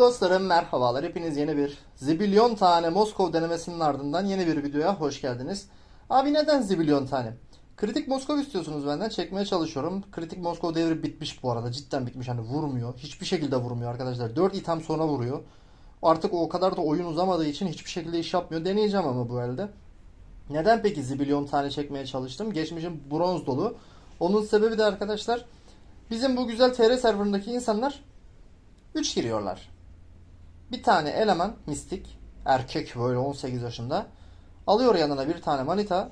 Dostlarım merhabalar. Hepiniz yeni bir zibilyon tane Moskov denemesinin ardından yeni bir videoya hoş geldiniz. Abi neden zibilyon tane? Kritik Moskov istiyorsunuz benden. Çekmeye çalışıyorum. Kritik Moskov devri bitmiş bu arada. Cidden bitmiş. Hani vurmuyor. Hiçbir şekilde vurmuyor arkadaşlar. 4 item sonra vuruyor. Artık o kadar da oyun uzamadığı için hiçbir şekilde iş yapmıyor. Deneyeceğim ama bu elde. Neden peki zibilyon tane çekmeye çalıştım? Geçmişim bronz dolu. Onun sebebi de arkadaşlar bizim bu güzel TR serverındaki insanlar 3 giriyorlar. Bir tane eleman mistik erkek böyle 18 yaşında alıyor yanına bir tane manita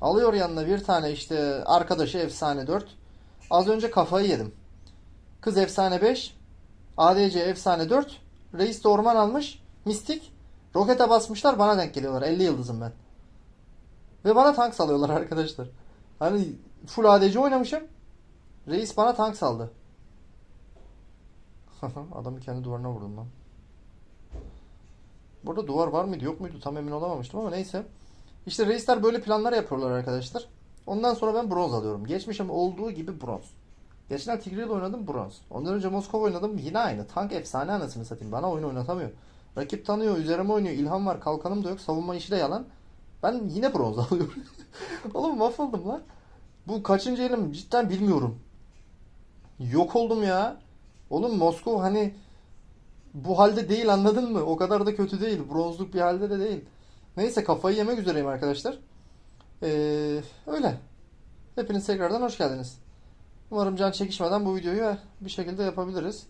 alıyor yanına bir tane işte arkadaşı efsane 4 az önce kafayı yedim. Kız efsane 5 ADC efsane 4 reis de orman almış mistik rokete basmışlar bana denk geliyorlar 50 yıldızım ben. Ve bana tank salıyorlar arkadaşlar. Hani full ADC oynamışım. Reis bana tank saldı. Adamı kendi duvarına vurdum lan. Burada duvar var mıydı yok muydu tam emin olamamıştım ama neyse. İşte reisler böyle planlar yapıyorlar arkadaşlar. Ondan sonra ben bronz alıyorum. Geçmişim olduğu gibi bronz. Geçen Tigreal oynadım bronz. Ondan önce Moskova oynadım yine aynı. Tank efsane anasını satayım. Bana oyun oynatamıyor. Rakip tanıyor, üzerime oynuyor. İlham var, kalkanım da yok. Savunma işi de yalan. Ben yine bronz alıyorum. Oğlum mahvoldum lan. Bu kaçıncı elim cidden bilmiyorum. Yok oldum ya. Oğlum Moskova hani bu halde değil anladın mı? O kadar da kötü değil. Bronzluk bir halde de değil. Neyse kafayı yemek üzereyim arkadaşlar. Ee, öyle. Hepiniz tekrardan hoş geldiniz. Umarım can çekişmeden bu videoyu bir şekilde yapabiliriz.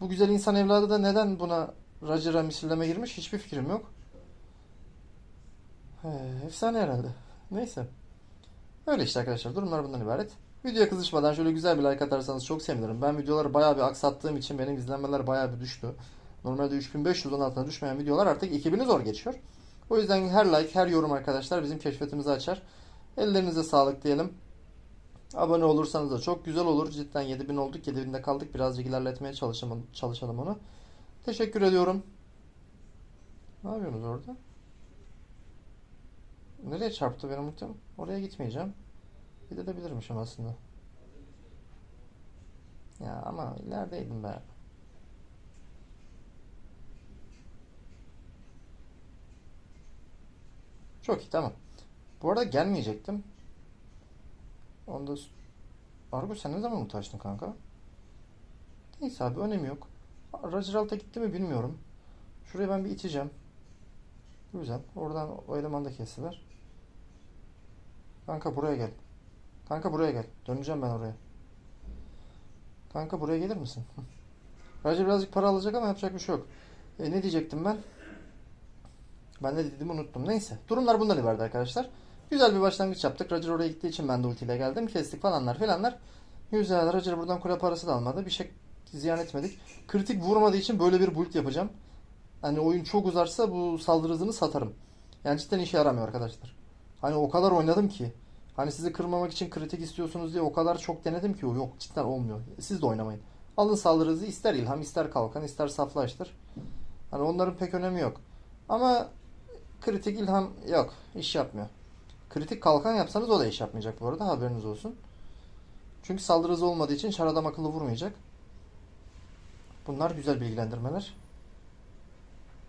Bu güzel insan evladı da neden buna Roger'a misilleme girmiş hiçbir fikrim yok. Ee, efsane herhalde. Neyse. Öyle işte arkadaşlar. Durumlar bundan ibaret. Videoya kızışmadan şöyle güzel bir like atarsanız çok sevinirim. Ben videoları bayağı bir aksattığım için benim izlenmeler bayağı bir düştü. Normalde 3500'ün altına düşmeyen videolar artık 2000'i zor geçiyor. O yüzden her like, her yorum arkadaşlar bizim keşfetimizi açar. Ellerinize sağlık diyelim. Abone olursanız da çok güzel olur. Cidden 7000 olduk. 7000'de kaldık. Birazcık ilerletmeye çalışalım, çalışalım onu. Teşekkür ediyorum. Ne yapıyorsunuz orada? Nereye çarptı benim muhtemelen? Oraya gitmeyeceğim. Gidebilirmişim aslında. Ya ama ilerideydim be. Çok iyi tamam. Bu arada gelmeyecektim. Onda Argo sen ne zaman ulaştın kanka? Neyse abi önemi yok. Roger gitti mi bilmiyorum. Şuraya ben bir iteceğim. Güzel. Oradan o eleman da kestiler. Kanka buraya gel. Kanka buraya gel. Döneceğim ben oraya. Kanka buraya gelir misin? Roger birazcık para alacak ama yapacak bir şey yok. E, ne diyecektim ben? Ben ne dediğimi unuttum. Neyse. Durumlar bundan ibaret arkadaşlar. Güzel bir başlangıç yaptık. Roger oraya gittiği için ben de ultiyle geldim. Kestik falanlar filanlar. Güzel. Roger buradan kule parası da almadı. Bir şey ziyan etmedik. Kritik vurmadığı için böyle bir build yapacağım. Hani oyun çok uzarsa bu saldırı hızını satarım. Yani cidden işe yaramıyor arkadaşlar. Hani o kadar oynadım ki. Hani sizi kırmamak için kritik istiyorsunuz diye o kadar çok denedim ki yok cidden olmuyor. Siz de oynamayın. Alın saldırı hızı ister ilham ister kalkan ister saflaştır. Hani onların pek önemi yok. Ama kritik ilham yok. iş yapmıyor. Kritik kalkan yapsanız o da iş yapmayacak bu arada haberiniz olsun. Çünkü saldırı olmadığı için şar adam akıllı vurmayacak. Bunlar güzel bilgilendirmeler.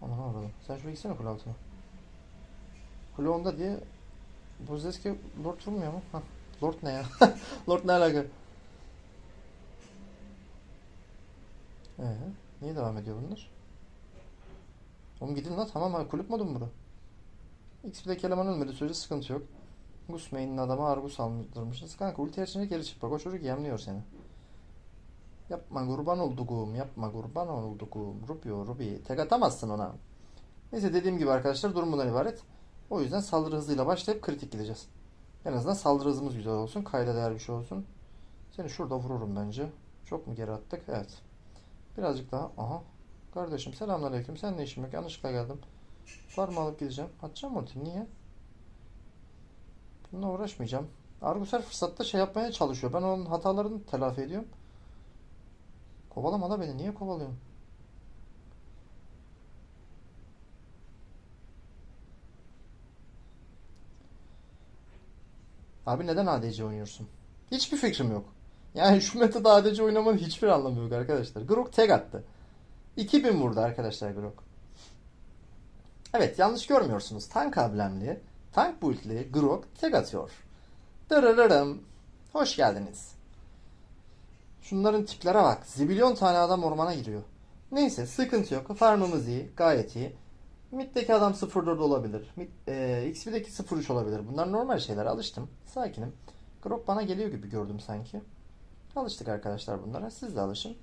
Aman avradım. Sen şuraya gitsene kule altına. Diye Buzeski Lord vurmuyor mu? Hah. Lord ne ya? Lord ne alaka? Ee, niye devam ediyor bunlar? Oğlum gidin lan tamam ha kulüp modu mu bura? XP'deki eleman ölmedi sürece sıkıntı yok. Gus main'in adamı Argus aldırmışız. Kanka ulti açınca geri çık bak o çocuk yemliyor seni. Yapma kurban olduğum yapma kurban olduğum Rubio Ruby tek atamazsın ona. Neyse dediğim gibi arkadaşlar durum bundan ibaret. O yüzden saldırı hızıyla başlayıp kritik gideceğiz. En azından saldırı hızımız güzel olsun. Kayda değer bir şey olsun. Seni şurada vururum bence. Çok mu geri attık? Evet. Birazcık daha. Aha. Kardeşim selamünaleyküm. Sen ne işin yok? Yanlışlıkla geldim. Var mı alıp gideceğim? Atacağım ulti. Niye? Bununla uğraşmayacağım. Argus her fırsatta şey yapmaya çalışıyor. Ben onun hatalarını telafi ediyorum. Kovalama da beni. Niye kovalıyorsun? Abi neden ADC oynuyorsun? Hiçbir fikrim yok. Yani şu metada ADC oynamanın hiçbir anlamı yok arkadaşlar. Grok tek attı. 2000 vurdu arkadaşlar Grok. Evet yanlış görmüyorsunuz. Tank ablemli, tank build'li Grok tek atıyor. Dırırırım. Hoş geldiniz. Şunların tiplere bak. Zibilyon tane adam ormana giriyor. Neyse sıkıntı yok. Farmımız iyi. Gayet iyi. Mid'deki adam 0-4 olabilir. Mid, e, XP'deki 0-3 olabilir. Bunlar normal şeyler. Alıştım. Sakinim. Grok bana geliyor gibi gördüm sanki. Alıştık arkadaşlar bunlara. Siz de alışın.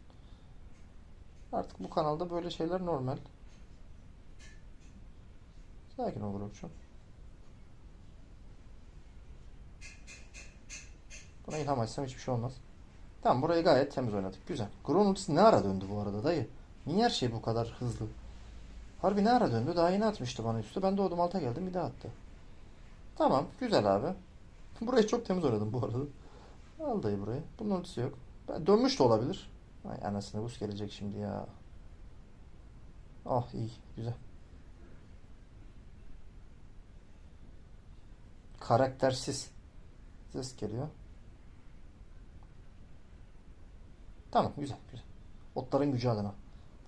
Artık bu kanalda böyle şeyler normal. Sakin ol Grok'cum. Buna ilham açsam hiçbir şey olmaz. Tamam burayı gayet temiz oynadık. Güzel. Gron ultisi ne ara döndü bu arada dayı? Niye her şey bu kadar hızlı? Harbi ne ara döndü? Daha yeni atmıştı bana üstü. Ben doğdum alta geldim bir daha attı. Tamam güzel abi. Burayı çok temiz oynadım bu arada. Al dayı burayı. Bunun ultisi yok. Ben, dönmüş de olabilir. Ay anasını buz gelecek şimdi ya. Oh iyi güzel. Karaktersiz. Ses geliyor. Tamam güzel güzel. Otların gücü adına.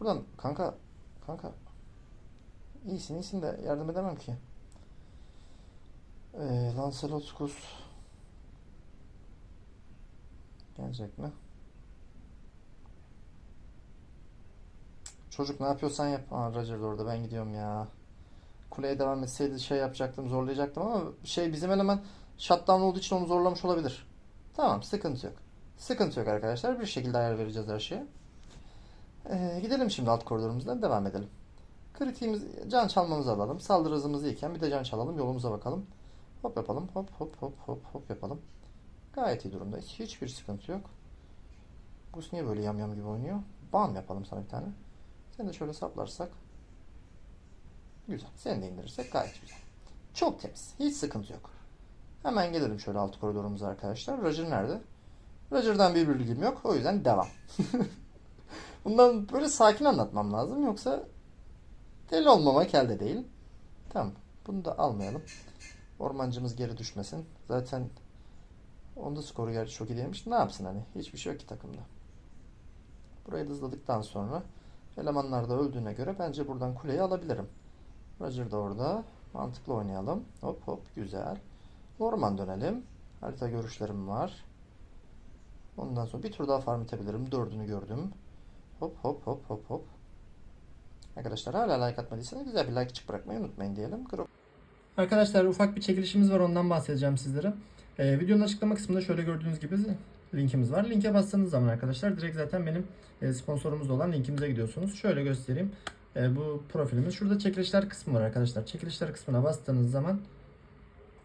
Buradan kanka kanka iyisin iyisin de yardım edemem ki. Ee, Lancelot Kus gelecek mi? Çocuk ne yapıyorsan yap. Aa Roger orada ben gidiyorum ya. Kuleye devam etseydi şey yapacaktım zorlayacaktım ama şey bizim eleman shutdown olduğu için onu zorlamış olabilir. Tamam sıkıntı yok. Sıkıntı yok arkadaşlar. Bir şekilde ayar vereceğiz her şeye. Ee, gidelim şimdi alt koridorumuzdan devam edelim. Kritiğimiz, can çalmamızı alalım. Saldırı hızımız iyiyken bir de can çalalım. Yolumuza bakalım. Hop yapalım. Hop hop hop hop hop yapalım. Gayet iyi durumdayız. Hiçbir sıkıntı yok. Gus niye böyle yamyam gibi oynuyor? Bam yapalım sana bir tane. Seni de şöyle saplarsak. Güzel. Seni de indirirsek gayet güzel. Çok temiz. Hiç sıkıntı yok. Hemen gelelim şöyle alt koridorumuza arkadaşlar. Roger nerede? Roger'dan bir bilgim yok. O yüzden devam. Bundan böyle sakin anlatmam lazım. Yoksa deli olmamak elde değil. Tamam. Bunu da almayalım. Ormancımız geri düşmesin. Zaten onda skoru gerçi çok iyi değilmiş. Ne yapsın hani? Hiçbir şey yok ki takımda. Burayı hızladıktan sonra elemanlar da öldüğüne göre bence buradan kuleyi alabilirim. Roger da orada. Mantıklı oynayalım. Hop hop güzel. Orman dönelim. Harita görüşlerim var. Ondan sonra bir tur daha farm itebilirim. Dördünü gördüm. Hop hop hop hop hop. Arkadaşlar hala like atmadıysanız güzel bir like çık bırakmayı unutmayın diyelim. Gro- Arkadaşlar ufak bir çekilişimiz var ondan bahsedeceğim sizlere. Ee, videonun açıklama kısmında şöyle gördüğünüz gibi linkimiz var. Linke bastığınız zaman arkadaşlar direkt zaten benim e, sponsorumuz olan linkimize gidiyorsunuz. Şöyle göstereyim. E, bu profilimiz. Şurada çekilişler kısmı var arkadaşlar. Çekilişler kısmına bastığınız zaman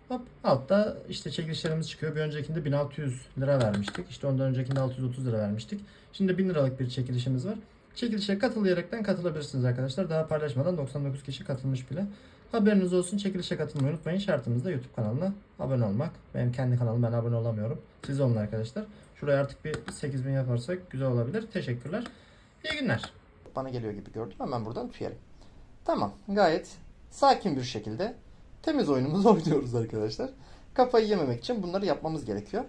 hop altta işte çekilişlerimiz çıkıyor. Bir öncekinde 1600 lira vermiştik. İşte ondan öncekinde 630 lira vermiştik. Şimdi 1000 liralık bir çekilişimiz var. Çekilişe katılayaraktan katılabilirsiniz arkadaşlar. Daha paylaşmadan 99 kişi katılmış bile. Haberiniz olsun. Çekilişe katılmayı unutmayın. Şartımız da YouTube kanalına abone olmak. Benim kendi kanalım ben abone olamıyorum. Siz olun arkadaşlar. Şuraya artık bir 8000 yaparsak güzel olabilir. Teşekkürler. İyi günler. bana geliyor gibi gördüm. Hemen buradan tüyelim. Tamam. Gayet sakin bir şekilde temiz oyunumuzu oynuyoruz arkadaşlar. Kafayı yememek için bunları yapmamız gerekiyor.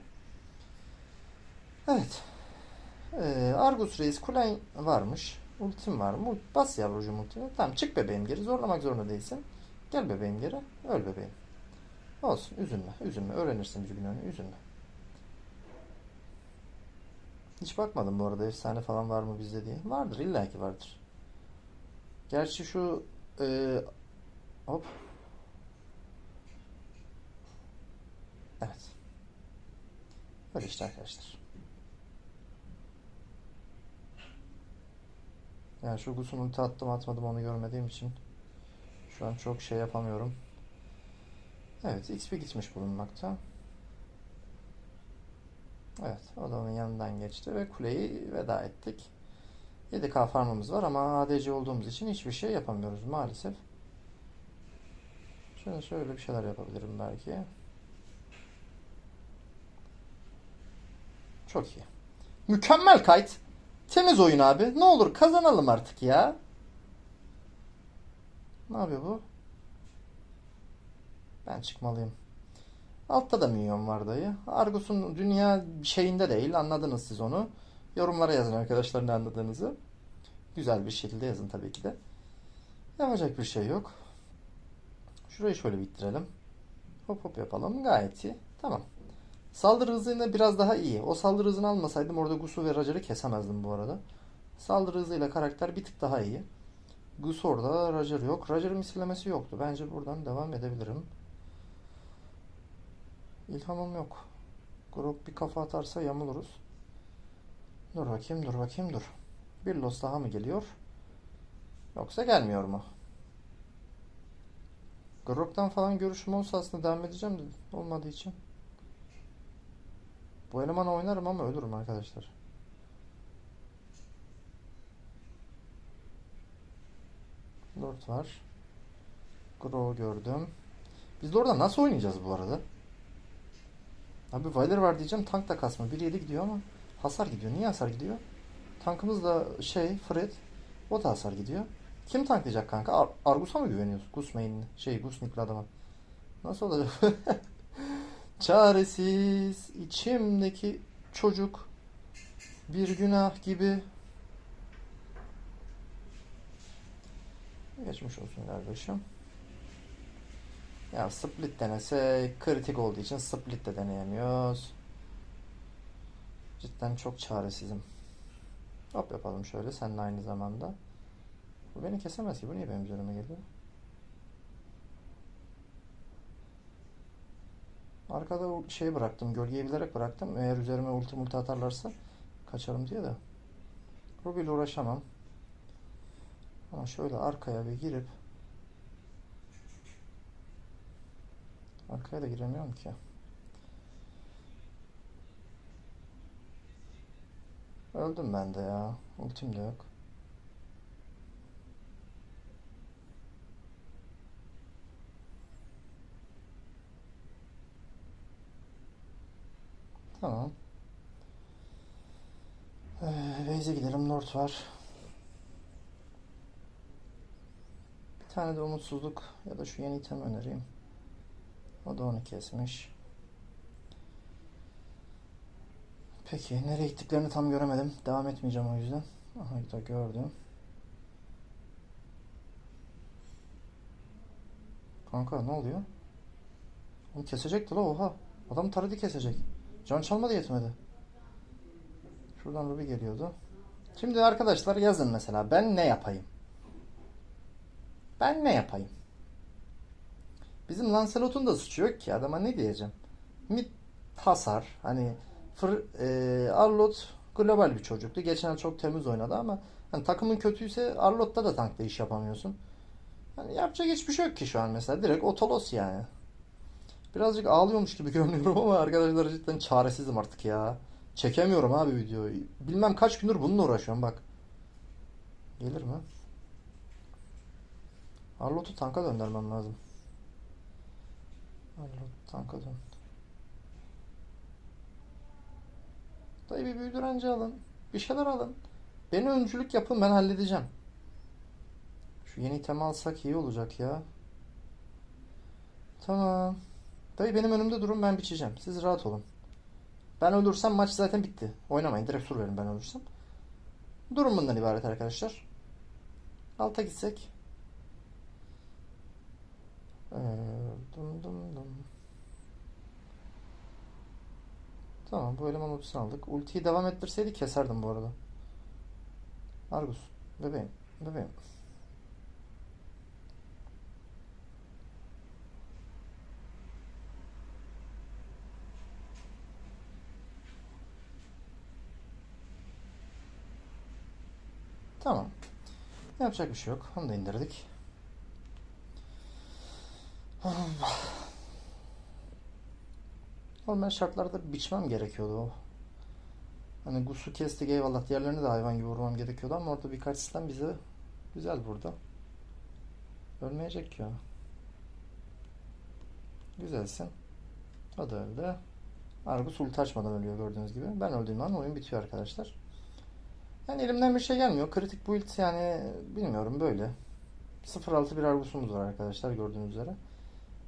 Evet. Ee, Argus Reis kulen varmış. Ultim var mı? Bas yavrucuğum ultimi. Tamam çık bebeğim geri. Zorlamak zorunda değilsin. Gel bebeğim geri. Öl bebeğim. Olsun. Üzülme. Üzülme. Öğrenirsin bir gün onu. Üzülme. Hiç bakmadım bu arada efsane falan var mı bizde diye. Vardır illaki vardır. Gerçi şu e, hop. Evet. Böyle işte arkadaşlar. Yani şu Gus'un ulti attım atmadım onu görmediğim için şu an çok şey yapamıyorum. Evet XP gitmiş bulunmakta. Evet, onun yanından geçti ve kuleyi veda ettik. 7K farmımız var ama ADC olduğumuz için hiçbir şey yapamıyoruz maalesef. Şöyle şöyle bir şeyler yapabilirim belki. Çok iyi. Mükemmel kayıt. Temiz oyun abi. Ne olur kazanalım artık ya. Ne yapıyor bu? Ben çıkmalıyım. Altta da minyon var dayı. Argus'un dünya şeyinde değil. Anladınız siz onu. Yorumlara yazın arkadaşlar ne anladığınızı. Güzel bir şekilde yazın tabii ki de. Yapacak bir şey yok. Şurayı şöyle bittirelim. Hop hop yapalım. Gayet iyi. Tamam. Saldırı hızı yine biraz daha iyi. O saldırı hızını almasaydım orada Gusu ve Roger'ı kesemezdim bu arada. Saldırı hızıyla karakter bir tık daha iyi. Gus orada, Roger yok. Roger'ın misillemesi yoktu. Bence buradan devam edebilirim. İlhamım yok. Grup bir kafa atarsa yamuluruz. Dur bakayım, dur bakayım, dur. Bir los daha mı geliyor? Yoksa gelmiyor mu? Grok'tan falan görüşüm olsa aslında devam edeceğim de olmadığı için. Bu elemanı oynarım ama ölürüm arkadaşlar. Lord var. Grok gördüm. Biz de orada nasıl oynayacağız bu arada? Abi Valer var diyeceğim tank da kasma. 1.7 gidiyor ama hasar gidiyor. Niye hasar gidiyor? Tankımız da şey Fred. O da hasar gidiyor. Kim tanklayacak kanka? Ar- Argus'a mı güveniyoruz? Gus main'li. Şey Gus nickli adama. Nasıl olacak? Çaresiz içimdeki çocuk bir günah gibi. Geçmiş olsun kardeşim. Ya split denese kritik olduğu için split de deneyemiyoruz. Cidden çok çaresizim. Hop yapalım şöyle seninle aynı zamanda. Bu beni kesemez ki. Bu niye benim üzerime geliyor? Arkada şey bıraktım. Gölgeyi bilerek bıraktım. Eğer üzerime ulti multi atarlarsa kaçarım diye de. Ruby ile uğraşamam. Ama şöyle arkaya bir girip Arkaya da giremiyorum ki. Öldüm ben de ya. Ultim de yok. Tamam. Ee, Base'e gidelim. North var. Bir tane de umutsuzluk ya da şu yeni item önereyim. O da onu kesmiş. Peki nereye gittiklerini tam göremedim. Devam etmeyeceğim o yüzden. Aha da gördüm. Kanka ne oluyor? Onu kesecekti la oha. Adam taradı kesecek. Can çalma da yetmedi. Şuradan Ruby geliyordu. Şimdi arkadaşlar yazın mesela ben ne yapayım? Ben ne yapayım? Bizim Lancelot'un da suçu yok ki adama ne diyeceğim? Mid hasar hani Fır, e, Arlot global bir çocuktu. Geçen çok temiz oynadı ama hani takımın kötüyse Arlot'ta da tankta iş yapamıyorsun. Hani yapacak hiçbir şey yok ki şu an mesela. Direkt otolos yani. Birazcık ağlıyormuş gibi görünüyorum ama arkadaşlar cidden çaresizim artık ya. Çekemiyorum abi videoyu. Bilmem kaç gündür bununla uğraşıyorum bak. Gelir mi? Arlot'u tanka döndürmem lazım. Arlot tanka dön. Dayı bir büyü direnci alın. Bir şeyler alın. Beni öncülük yapın ben halledeceğim. Şu yeni item alsak iyi olacak ya. Tamam. Dayı benim önümde durun ben biçeceğim. Siz rahat olun. Ben ölürsem maç zaten bitti. Oynamayın. Direkt sur verin ben ölürsem. Durum bundan ibaret arkadaşlar. Alta gitsek. Ee, dum dum dum. Tamam bu eleman ultisini aldık. Ultiyi devam ettirseydi keserdim bu arada. Argus. Bebeğim. Bebeğim. Tamam. Yapacak bir şey yok. Onu da indirdik. Normal şartlarda biçmem gerekiyordu. Hani Gus'u kestik eyvallah. Diğerlerini de hayvan gibi vurmam gerekiyordu ama orada birkaç sistem bize güzel burada. Ölmeyecek o. Güzelsin. O da öldü. Argus ulti açmadan ölüyor gördüğünüz gibi. Ben öldüğüm an oyun bitiyor arkadaşlar. Yani elimden bir şey gelmiyor. Kritik build yani bilmiyorum böyle. 0.6 bir Argus'umuz var arkadaşlar gördüğünüz üzere.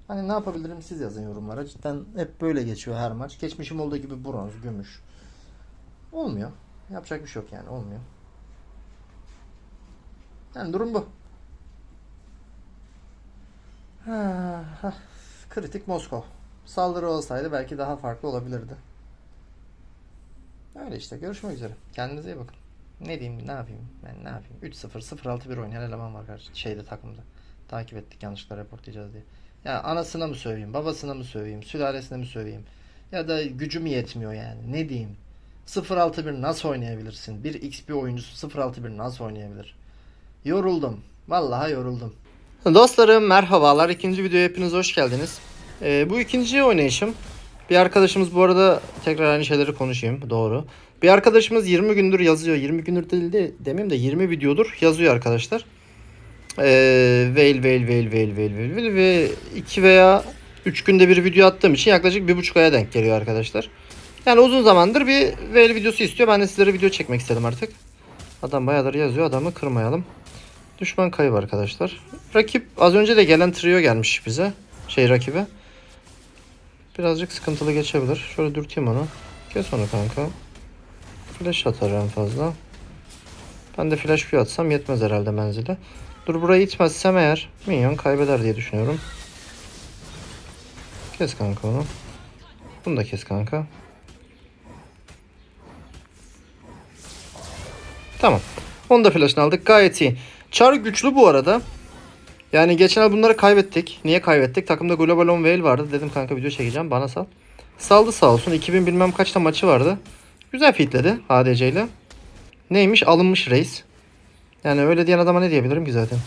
Hani ne yapabilirim siz yazın yorumlara. Cidden hep böyle geçiyor her maç. Geçmişim olduğu gibi bronz, gümüş. Olmuyor. Yapacak bir şey yok yani olmuyor. Yani durum bu. Ha, ha. Kritik Moskova. Saldırı olsaydı belki daha farklı olabilirdi. Öyle işte. Görüşmek üzere. Kendinize iyi bakın. Ne diyeyim, ne yapayım? Ben ne yapayım? 3-0, 0-6-1 oynayan eleman var karşı şeyde takımda. Takip ettik yanlışlıkla reportlayacağız diye. Ya anasına mı söveyim, babasına mı söveyim, sülalesine mi söveyim? Ya da gücüm yetmiyor yani. Ne diyeyim? 0-6-1 nasıl oynayabilirsin? Bir XP oyuncusu 0-6-1 nasıl oynayabilir? Yoruldum. Vallahi yoruldum. Dostlarım merhabalar. İkinci videoya hepiniz hoş geldiniz. Ee, bu ikinci oynayışım. Bir arkadaşımız bu arada tekrar aynı şeyleri konuşayım. Doğru. Bir arkadaşımız 20 gündür yazıyor. 20 gündür değil de demeyeyim de 20 videodur yazıyor arkadaşlar. Ee, veil veil veil veil veil veil veil ve 2 veya 3 günde bir video attığım için yaklaşık 1,5 aya denk geliyor arkadaşlar. Yani uzun zamandır bir veil videosu istiyor. Ben de sizlere video çekmek istedim artık. Adam bayağıdır yazıyor. Adamı kırmayalım. Düşman kayıp arkadaşlar. Rakip az önce de gelen trio gelmiş bize. Şey rakibe. Birazcık sıkıntılı geçebilir. Şöyle dürteyim onu. Kes onu kanka. Flash atar en fazla. Ben de flash Q atsam yetmez herhalde menzile. Dur burayı itmezsem eğer minyon kaybeder diye düşünüyorum. Kes kanka onu. Bunu da kes kanka. Tamam. Onu da flash'ını aldık. Gayet iyi. Char güçlü bu arada. Yani geçen ay bunları kaybettik. Niye kaybettik? Takımda Global On Whale vardı. Dedim kanka video çekeceğim. Bana sal. Saldı sağ olsun. 2000 bilmem kaçta maçı vardı. Güzel fitledi ADC ile. Neymiş? Alınmış reis. Yani öyle diyen adama ne diyebilirim ki zaten.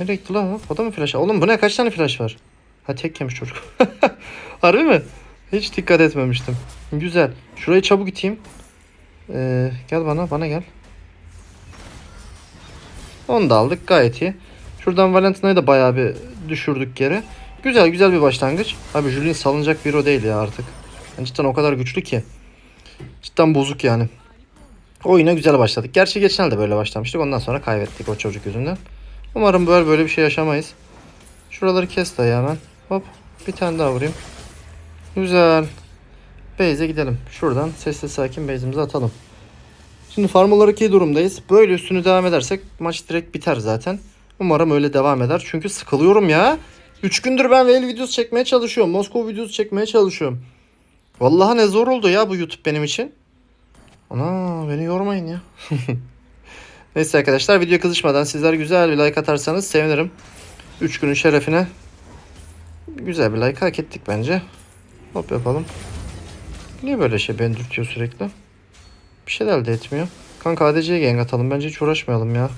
Nereye gitti la? O da mı flash? Oğlum bu ne? Kaç tane flash var? Ha tek yemiş çocuk. Harbi mi? Hiç dikkat etmemiştim. Güzel. Şurayı çabuk iteyim. Ee, gel bana. Bana gel. Onu da aldık. Gayet iyi. Şuradan Valentina'yı da bayağı bir düşürdük geri. Güzel güzel bir başlangıç. Abi Julien salınacak bir o değil ya artık. Yani cidden o kadar güçlü ki. Cidden bozuk yani. Oyuna güzel başladık. Gerçi geçen de böyle başlamıştık. Ondan sonra kaybettik o çocuk yüzünden. Umarım böyle böyle bir şey yaşamayız. Şuraları kes dayı hemen. Hop. Bir tane daha vurayım. Güzel. Base'e gidelim. Şuradan sessiz sakin base'imizi atalım. Şimdi farm olarak iyi durumdayız. Böyle üstünü devam edersek maç direkt biter zaten. Umarım öyle devam eder. Çünkü sıkılıyorum ya. 3 gündür ben Veil videosu çekmeye çalışıyorum. Moskova videosu çekmeye çalışıyorum. Vallahi ne zor oldu ya bu YouTube benim için. Ana beni yormayın ya. Neyse arkadaşlar video kızışmadan sizler güzel bir like atarsanız sevinirim. 3 günün şerefine. Güzel bir like hak ettik bence. Hop yapalım. Niye böyle şey beni dürtüyor sürekli? Bir şey de elde etmiyor. Kanka ADC'ye gank atalım. Bence hiç uğraşmayalım ya.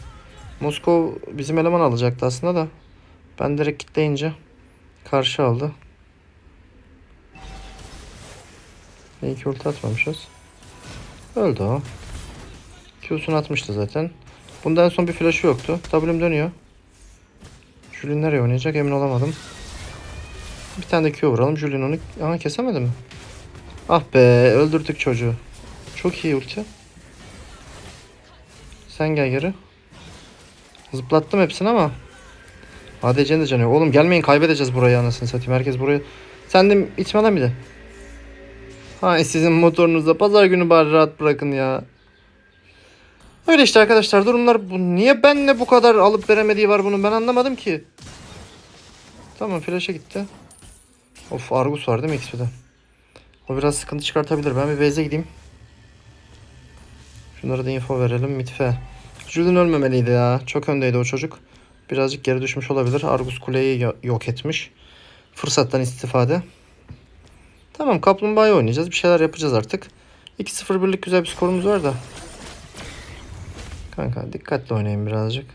Moskov bizim eleman alacaktı aslında da. Ben direkt kitleyince karşı aldı. İyi ki ulti atmamışız. Öldü o. Q'sunu atmıştı zaten. Bunda en son bir flash'ı yoktu. W'm dönüyor. Julien nereye oynayacak emin olamadım. Bir tane de Q vuralım. Julien onu Aha, kesemedi mi? Ah be öldürdük çocuğu. Çok iyi ulti. Sen gel geri. Zıplattım hepsini ama. ADC'nin de canı yok. Oğlum gelmeyin kaybedeceğiz burayı anasını satayım. Herkes burayı. Sen de itme lan bir de. Hay sizin motorunuzda pazar günü bari rahat bırakın ya. Öyle işte arkadaşlar durumlar bu. Niye benle bu kadar alıp veremediği var bunun ben anlamadım ki. Tamam flash'a gitti. Of Argus var değil mi XP'de? O biraz sıkıntı çıkartabilir. Ben bir base'e gideyim. Şunlara da info verelim. Mitfe. Julian ölmemeliydi ya. Çok öndeydi o çocuk. Birazcık geri düşmüş olabilir. Argus kuleyi yo- yok etmiş. Fırsattan istifade. Tamam kaplumbağayı oynayacağız. Bir şeyler yapacağız artık. 2-0 birlik güzel bir skorumuz var da. Kanka dikkatli oynayın birazcık.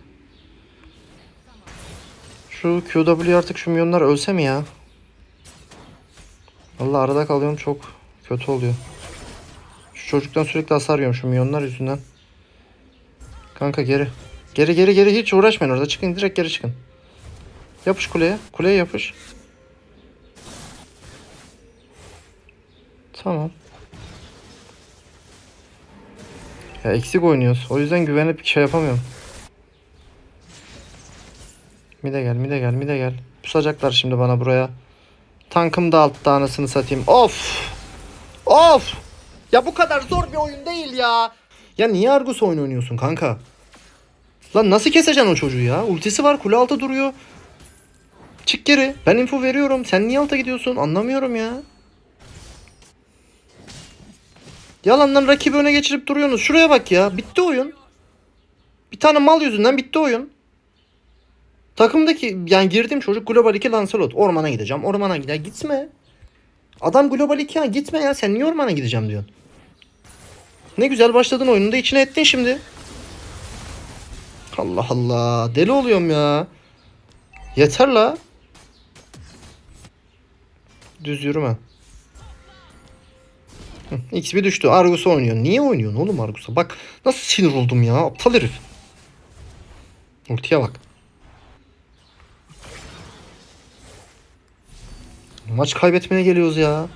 Şu QW artık şu milyonlar ölse mi ya? Vallahi arada kalıyorum çok kötü oluyor. Şu çocuktan sürekli hasar yiyorum şu milyonlar yüzünden. Kanka geri. Geri geri geri hiç uğraşmayın orada. Çıkın direkt geri çıkın. Yapış kuleye. Kuleye yapış. Tamam. Ya eksik oynuyoruz. O yüzden güvenip bir şey yapamıyorum. Mide gel, mide gel, mide gel. Pusacaklar şimdi bana buraya. Tankım da altta anasını satayım. Of! Of! Ya bu kadar zor bir oyun değil ya. Ya niye Argus oyun oynuyorsun kanka? Lan nasıl keseceksin o çocuğu ya? Ultisi var kule altı duruyor. Çık geri. Ben info veriyorum. Sen niye alta gidiyorsun? Anlamıyorum ya. Yalandan rakibi öne geçirip duruyorsunuz. Şuraya bak ya. Bitti oyun. Bir tane mal yüzünden bitti oyun. Takımdaki yani girdiğim çocuk Global 2 Lancelot. Ormana gideceğim. Ormana gider. Gitme. Adam Global 2 ya. Gitme ya. Sen niye ormana gideceğim diyorsun. Ne güzel başladın oyununda içine ettin şimdi. Allah Allah. Deli oluyorum ya. Yeter la. Düz yürüme. Hı, X bir düştü. Argus'a oynuyor. Niye oynuyorsun oğlum Argus'a? Bak nasıl sinir oldum ya. Aptal herif. Ultiye bak. Maç kaybetmeye geliyoruz ya.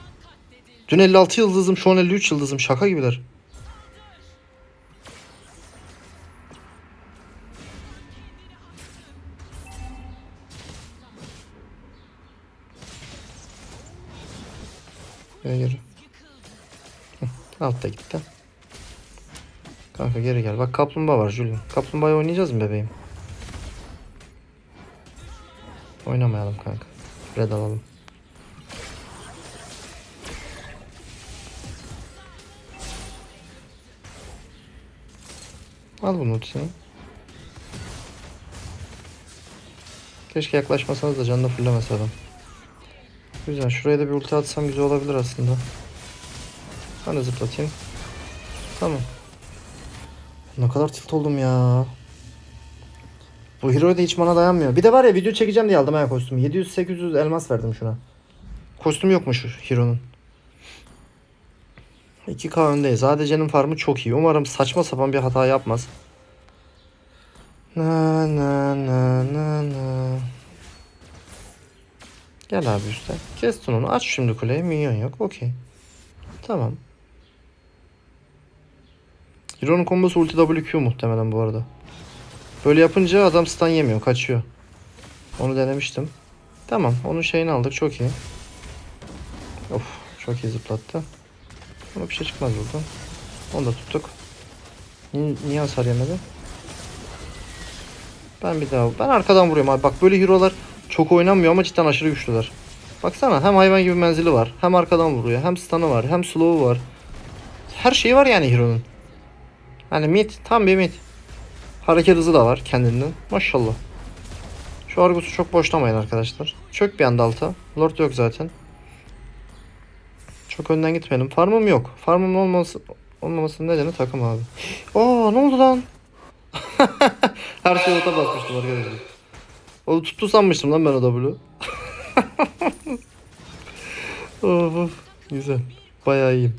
Dün 56 yıldızım şu an 53 yıldızım. Şaka gibiler. Hı, Altta gitti. Kanka geri gel. Bak kaplumbağa var Julian. Kaplumbağayı oynayacağız mı bebeğim? Oynamayalım kanka. Red alalım. Al bunu ultisini. Keşke yaklaşmasanız da canını fullemese adam. Güzel. Şuraya da bir ulti atsam güzel olabilir aslında. Ben de zıplatayım. Tamam. Ne kadar tilt oldum ya. Bu hero da hiç bana dayanmıyor. Bir de var ya video çekeceğim diye aldım ha kostümü. 700-800 elmas verdim şuna. Kostüm yokmuş hero'nun. 2K öndeyiz. ADC'nin farmı çok iyi. Umarım saçma sapan bir hata yapmaz. Na na na na na. Gel abi üstte. Kestin onu. Aç şimdi kuleyi. Minyon yok. Okey. Tamam. Hero'nun kombosu ulti WQ muhtemelen bu arada. Böyle yapınca adam stun yemiyor. Kaçıyor. Onu denemiştim. Tamam. Onun şeyini aldık. Çok iyi. Of. Çok iyi zıplattı. Ama bir şey çıkmaz buradan. Onu da tuttuk. Niye, niye hasar yemedi? Ben bir daha... Ben arkadan vuruyorum abi. Bak böyle hero'lar çok oynanmıyor ama cidden aşırı güçlüler. Baksana hem hayvan gibi menzili var. Hem arkadan vuruyor. Hem stun'ı var. Hem slow'u var. Her şeyi var yani hero'nun. Hani mid. Tam bir mid. Hareket hızı da var kendinden. Maşallah. Şu Argus'u çok boşlamayın arkadaşlar. Çök bir anda alta. Lord yok zaten. Çok önden gitmeyelim. Farmım yok. Farmım olması olmamasının nedeni takım abi. Aa ne oldu lan? Her şey ota basmıştım arkadaşlar. O tuttu sanmıştım lan ben o W. of, of. Güzel. Bayağı iyiyim.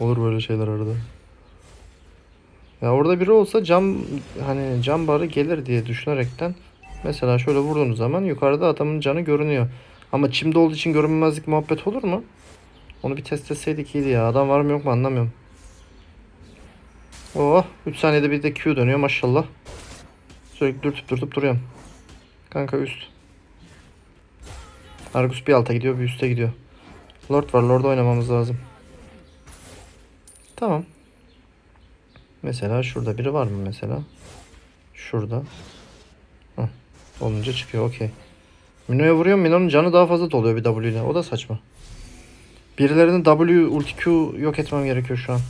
Olur böyle şeyler arada. Ya orada biri olsa cam hani cam barı gelir diye düşünerekten mesela şöyle vurduğunuz zaman yukarıda adamın canı görünüyor. Ama çimde olduğu için görünmezlik muhabbet olur mu? Onu bir test etseydik iyiydi ya. Adam var mı yok mu anlamıyorum. Oh 3 saniyede bir de Q dönüyor maşallah. Sürekli dürtüp dürtüp duruyorum. Kanka üst. Argus bir alta gidiyor bir üste gidiyor. Lord var Lord'da oynamamız lazım. Tamam. Mesela şurada biri var mı mesela? Şurada. Heh, olunca çıkıyor okey. Mino'ya vuruyor Mino'nun canı daha fazla doluyor bir W ile. O da saçma. Birilerinin W ulti Q yok etmem gerekiyor şu an.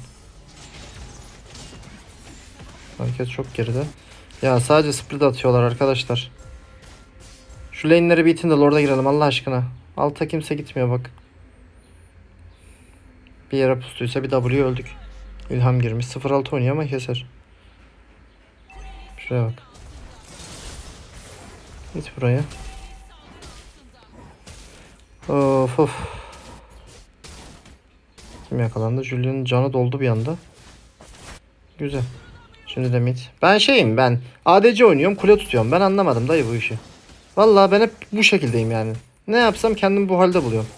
Herkes çok geride. Ya sadece split atıyorlar arkadaşlar. Şu lane'leri bir itin de Lord'a girelim Allah aşkına. Alta kimse gitmiyor bak. Bir yere pustuysa bir W öldük. İlham girmiş. 0-6 oynuyor ama keser. Şuraya bak. Git buraya. Of of. Kim yakalandı? Julian'ın canı doldu bir anda. Güzel. Şimdi de mid. Ben şeyim ben. ADC oynuyorum kule tutuyorum. Ben anlamadım dayı bu işi. Vallahi ben hep bu şekildeyim yani. Ne yapsam kendimi bu halde buluyorum.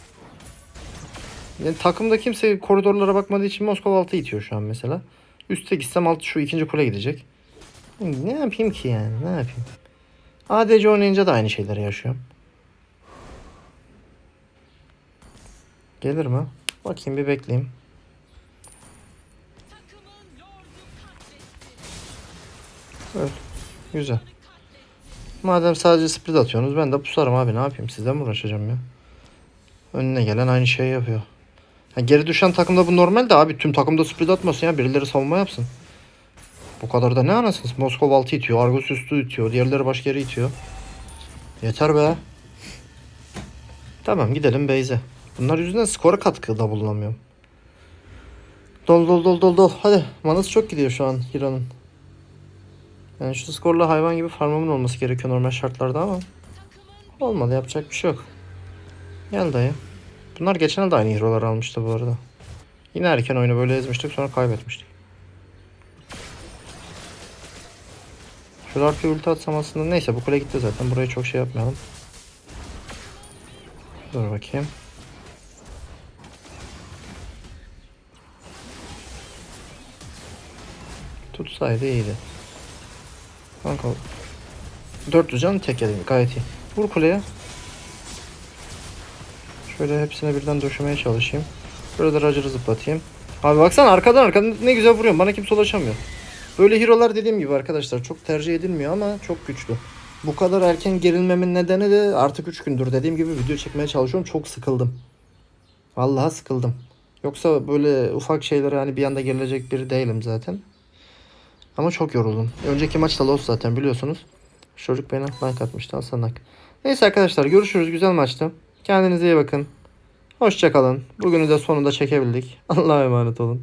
Yani takımda kimse koridorlara bakmadığı için Moskova altı itiyor şu an mesela. Üste gitsem alt şu ikinci kule gidecek. Ne yapayım ki yani? Ne yapayım? ADC oynayınca da aynı şeyleri yaşıyorum. Gelir mi? Bakayım bir bekleyeyim. Öl. Güzel. Madem sadece split atıyorsunuz ben de pusarım abi ne yapayım sizden mi uğraşacağım ya? Önüne gelen aynı şeyi yapıyor. Ha, geri düşen takımda bu normal de abi tüm takımda split atmasın ya birileri savunma yapsın. Bu kadar da ne anasınız? Moskova 6 itiyor, Argos üstü itiyor, diğerleri başka yere itiyor. Yeter be. Tamam gidelim base'e. Bunlar yüzünden skora katkıda bulunamıyorum. Dol dol dol dol dol. Hadi manası çok gidiyor şu an Hira'nın. Yani şu skorla hayvan gibi farmımın olması gerekiyor normal şartlarda ama olmadı yapacak bir şey yok. Gel dayı. Bunlar geçen yıl da aynı hero'lar almıştı bu arada. Yine erken oyunu böyle ezmiştik sonra kaybetmiştik. Şurada arkaya ulti atsam aslında neyse bu kule gitti zaten burayı çok şey yapmayalım. Dur bakayım. Tutsaydı iyiydi. Kanka 400 can tek yedim gayet iyi. Vur kuleye. Şöyle hepsine birden döşemeye çalışayım. Böyle de Roger'ı zıplatayım. Abi baksana arkadan arkadan ne güzel vuruyorum. Bana kimse ulaşamıyor. Böyle hero'lar dediğim gibi arkadaşlar çok tercih edilmiyor ama çok güçlü. Bu kadar erken gerilmemin nedeni de artık 3 gündür dediğim gibi video çekmeye çalışıyorum. Çok sıkıldım. Vallahi sıkıldım. Yoksa böyle ufak şeylere hani bir anda gerilecek biri değilim zaten. Ama çok yoruldum. Önceki maçta lost zaten biliyorsunuz. Çocuk bana like atmıştı Hasanak. Neyse arkadaşlar görüşürüz. Güzel maçtı. Kendinize iyi bakın. Hoşçakalın. Bugünü de sonunda çekebildik. Allah'a emanet olun.